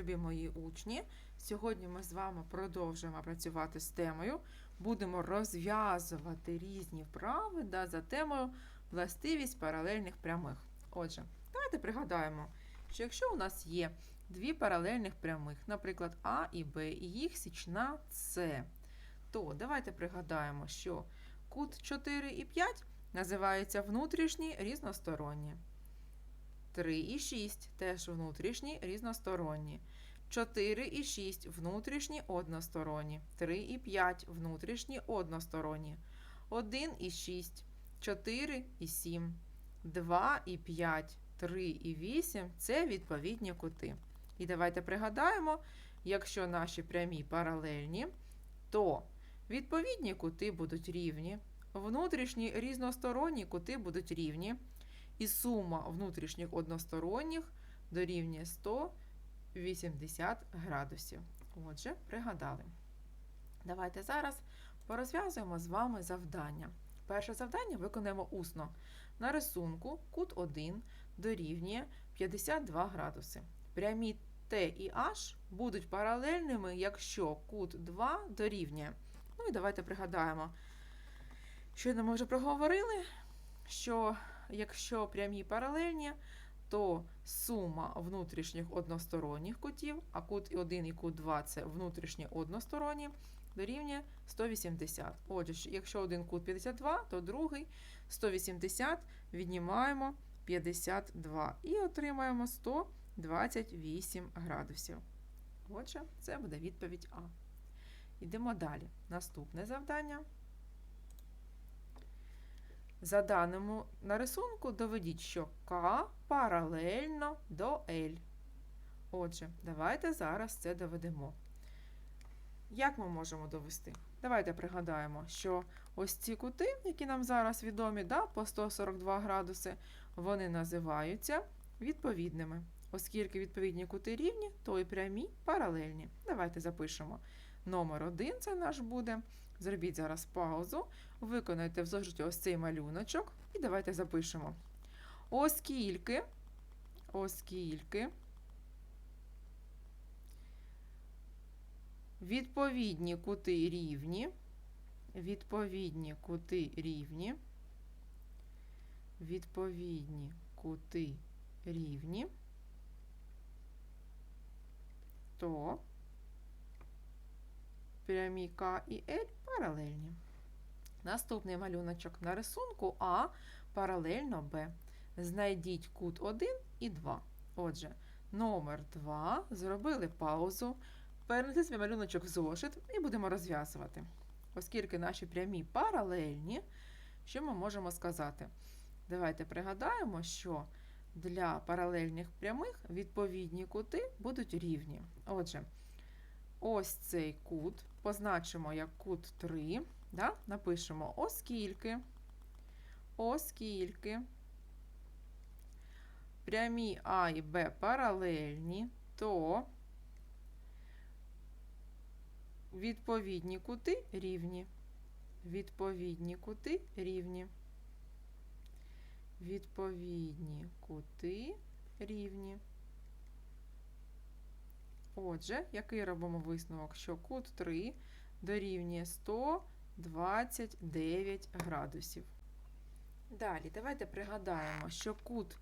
любі мої учні! Сьогодні ми з вами продовжуємо працювати з темою. Будемо розв'язувати різні вправи да, за темою властивість паралельних прямих. Отже, давайте пригадаємо, що якщо у нас є дві паралельних прямих, наприклад, А і Б, і їх січна С, то давайте пригадаємо, що кут 4 і 5 називається внутрішній різносторонні. 3 і 6 теж внутрішні різносторонні. 4 і 6 внутрішні односторонні. 3 і 5 внутрішні односторонні. 1 і 6, 4 і 7, 2 і 5, 3 і 8 це відповідні кути. І давайте пригадаємо, якщо наші прямі паралельні, то відповідні кути будуть рівні, внутрішні різносторонні кути будуть рівні. І сума внутрішніх односторонніх дорівнює 180 градусів. Отже, пригадали. Давайте зараз порозв'язуємо з вами завдання. Перше завдання виконаємо усно. На рисунку кут 1 дорівнює 52 градуси. Прямі Т і H будуть паралельними, якщо кут 2 дорівнює. Ну і давайте пригадаємо, щойно ми вже проговорили, що якщо прямі паралельні, то сума внутрішніх односторонніх кутів, а кут 1 і кут 2 це внутрішні односторонні, дорівнює 180. Отже, якщо один кут 52, то другий 180 віднімаємо 52 і отримаємо 128 градусів. Отже, це буде відповідь А. Йдемо далі. Наступне завдання. За даними на рисунку, доведіть, що К паралельно до L. Отже, давайте зараз це доведемо. Як ми можемо довести? Давайте пригадаємо, що ось ці кути, які нам зараз відомі, да, по 142 градуси, вони називаються відповідними. Оскільки відповідні кути рівні, то і прямі паралельні. Давайте запишемо. Номер 1 це наш буде. Зробіть зараз паузу, виконайте в зошиті ось цей малюночок і давайте запишемо. Оскільки, оскільки відповідні кути рівні, відповідні кути рівні, відповідні кути рівні, то прямі К і Л паралельні. Наступний малюночок на рисунку А паралельно Б. Знайдіть кут 1 і 2. Отже, номер 2 зробили паузу. Перенесли свій малюночок в зошит і будемо розв'язувати. Оскільки наші прямі паралельні, що ми можемо сказати? Давайте пригадаємо, що для паралельних прямих відповідні кути будуть рівні. Отже, ось цей кут позначимо як кут 3. Да? Напишемо, оскільки, оскільки прямі А і Б паралельні, то відповідні кути рівні. Відповідні кути рівні. Відповідні кути рівні. Отже, який робимо висновок, що кут 3 дорівнює 129 градусів. Далі, давайте пригадаємо, що кут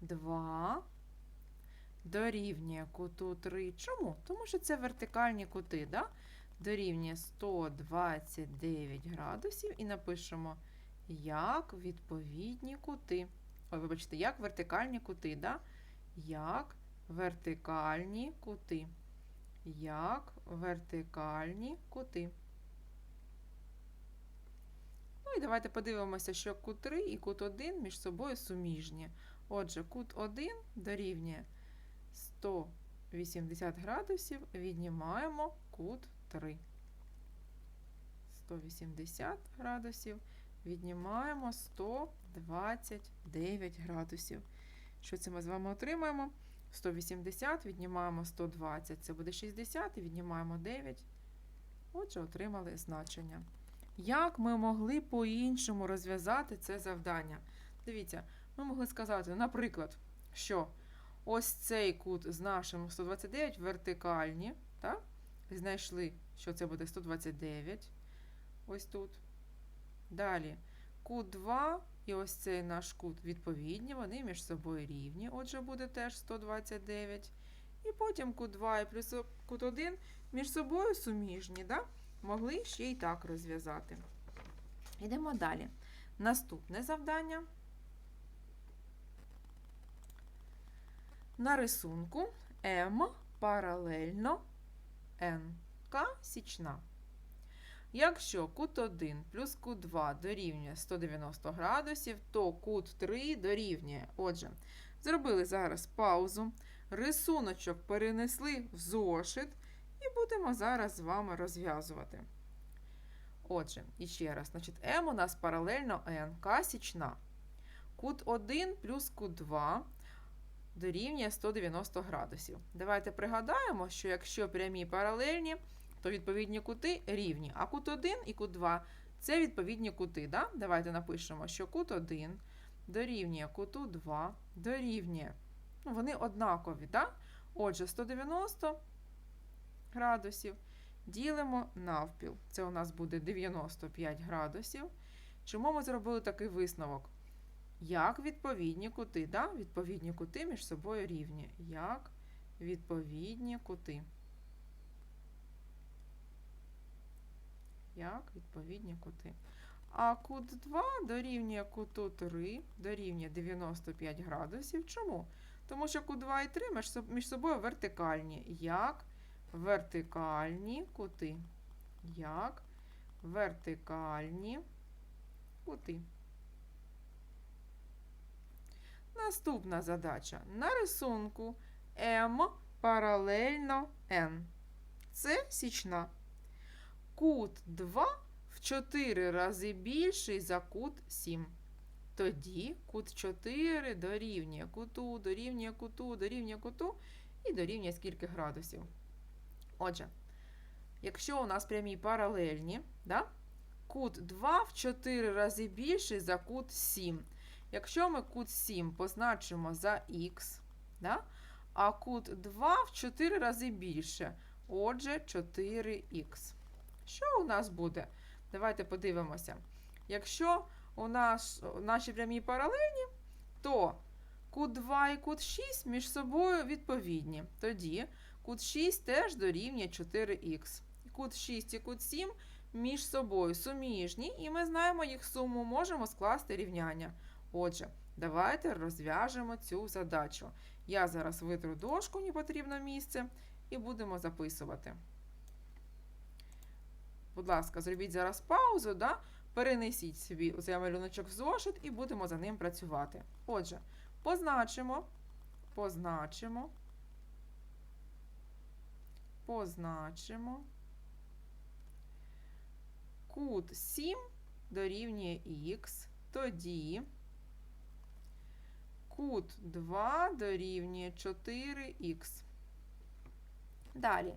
2 дорівнює куту 3. Чому? Тому що це вертикальні кути, да? дорівнює 129 градусів і напишемо як відповідні кути. Ой, вибачте, як вертикальні кути, да? як вертикальні кути. Як вертикальні кути. Ну і давайте подивимося, що кут 3 і кут 1 між собою суміжні. Отже, кут 1 дорівнює 180 градусів, віднімаємо кут 3. 180 градусів, віднімаємо 129 градусів. Що це ми з вами отримаємо? 180, віднімаємо 120, це буде 60, і віднімаємо 9. Отже, отримали значення. Як ми могли по-іншому розв'язати це завдання? Дивіться, ми могли сказати, наприклад, що ось цей кут з нашим 129 вертикальні. Так? Знайшли, що це буде 129. Ось тут. Далі кут 2 і ось цей наш кут відповідні, вони між собою рівні. Отже, буде теж 129. І потім кут 2 і плюс кут 1 між собою суміжні. Да? Могли ще й так розв'язати. Йдемо далі. Наступне завдання. На рисунку М паралельно НК січна. Якщо кут 1 плюс кут 2 дорівнює 190 градусів, то кут 3 дорівнює. Отже, зробили зараз паузу, рисуночок перенесли в зошит і будемо зараз з вами розв'язувати. Отже, іще раз, значить, М у нас паралельно НК січна. Кут 1 плюс кут 2 дорівнює 190 градусів. Давайте пригадаємо, що якщо прямі паралельні, то відповідні кути рівні. А кут 1 і кут 2 це відповідні кути. Да? Давайте напишемо, що кут 1 дорівнює куту 2 дорівнює. Ну, вони однакові. Да? Отже, 190 градусів ділимо навпіл. Це у нас буде 95 градусів. Чому ми зробили такий висновок? Як відповідні кути, да? відповідні кути між собою рівні. Як відповідні кути. Як відповідні кути. А кут 2 дорівнює куту 3, дорівнює 95 градусів. Чому? Тому що кут 2 і 3 між собою вертикальні. Як вертикальні кути. Як вертикальні кути. Наступна задача. На рисунку М паралельно N. Це січна. Кут 2 в 4 рази більший за кут 7. Тоді кут 4 дорівнює куту, дорівнює куту, дорівнює куту і дорівнює скільки градусів. Отже, якщо у нас прямі паралельні, да, кут 2 в 4 рази більший за кут 7. Якщо ми кут 7 позначимо за х, да, а кут 2 в 4 рази більше, отже, 4х. Що у нас буде? Давайте подивимося. Якщо у нас наші прямі паралельні, то кут 2 і кут 6 між собою відповідні. Тоді кут 6 теж дорівнює 4х. Кут 6 і кут 7 між собою суміжні, і ми знаємо їх суму, можемо скласти рівняння. Отже, давайте розв'яжемо цю задачу. Я зараз витру дошку, не потрібно місце, і будемо записувати. Будь ласка, зробіть зараз паузу, да? перенесіть собі цей малюночок в зошит і будемо за ним працювати. Отже, позначимо, позначимо, позначимо. Кут 7 дорівнює х, тоді кут 2 дорівнює 4х. Далі.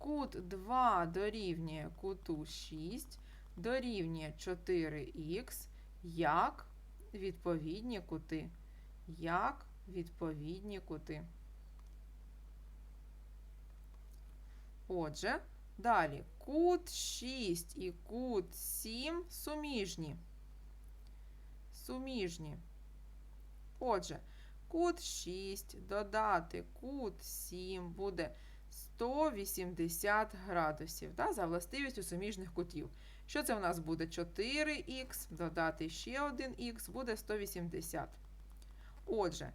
Кут 2 дорівнює куту 6, дорівнює 4х, як відповідні кути. Як відповідні кути. Отже, далі кут 6 і кут 7 суміжні. Суміжні. Отже, кут 6 додати кут 7 буде 180 градусів да, за властивістю суміжних кутів. Що це в нас буде? 4х, додати ще 1х, буде 180. Отже,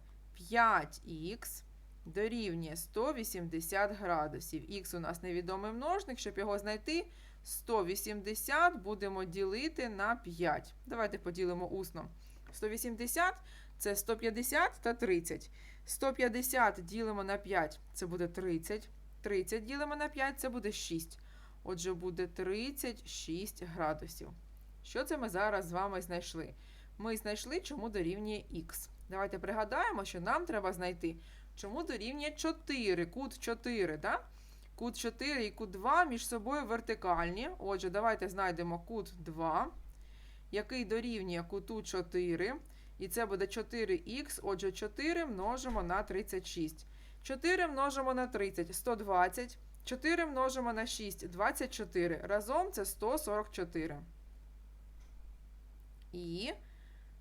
5х дорівнює 180 градусів. Х у нас невідомий множник, щоб його знайти, 180 будемо ділити на 5. Давайте поділимо усно. 180 це 150 та 30. 150 ділимо на 5, це буде 30. 30 ділимо на 5, це буде 6. Отже, буде 36 градусів. Що це ми зараз з вами знайшли? Ми знайшли, чому дорівнює х. Давайте пригадаємо, що нам треба знайти, чому дорівнює 4, кут 4. Да? Кут 4 і кут 2 між собою вертикальні. Отже, давайте знайдемо кут 2, який дорівнює куту 4. І це буде 4х, отже, 4 множимо на 36. 4 множимо на 30 120. 4 множимо на 6 24. Разом це 144. І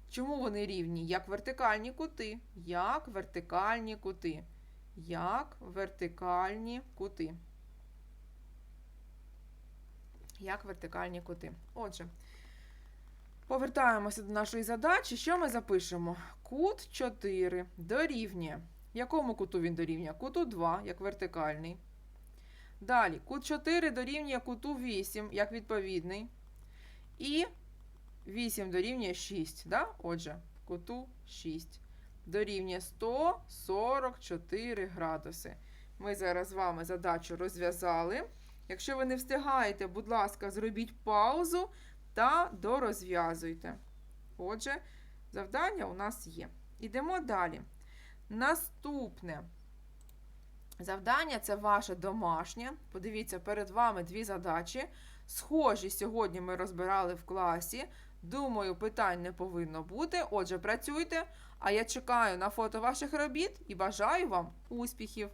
чому вони рівні? Як вертикальні кути. Як вертикальні кути. Як вертикальні кути. Як вертикальні кути. Отже, повертаємося до нашої задачі. Що ми запишемо? Кут 4 дорівнює. Якому куту він дорівнює? Куту 2, як вертикальний. Далі, кут 4 дорівнює куту 8, як відповідний. І 8 дорівнює 6. Да? Отже, куту 6 дорівнює 144 градуси. Ми зараз з вами задачу розв'язали. Якщо ви не встигаєте, будь ласка, зробіть паузу та дорозв'язуйте. Отже, завдання у нас є. Ідемо далі. Наступне завдання це ваше домашнє. Подивіться, перед вами дві задачі. Схожі сьогодні ми розбирали в класі. Думаю, питань не повинно бути. Отже, працюйте. А я чекаю на фото ваших робіт і бажаю вам успіхів!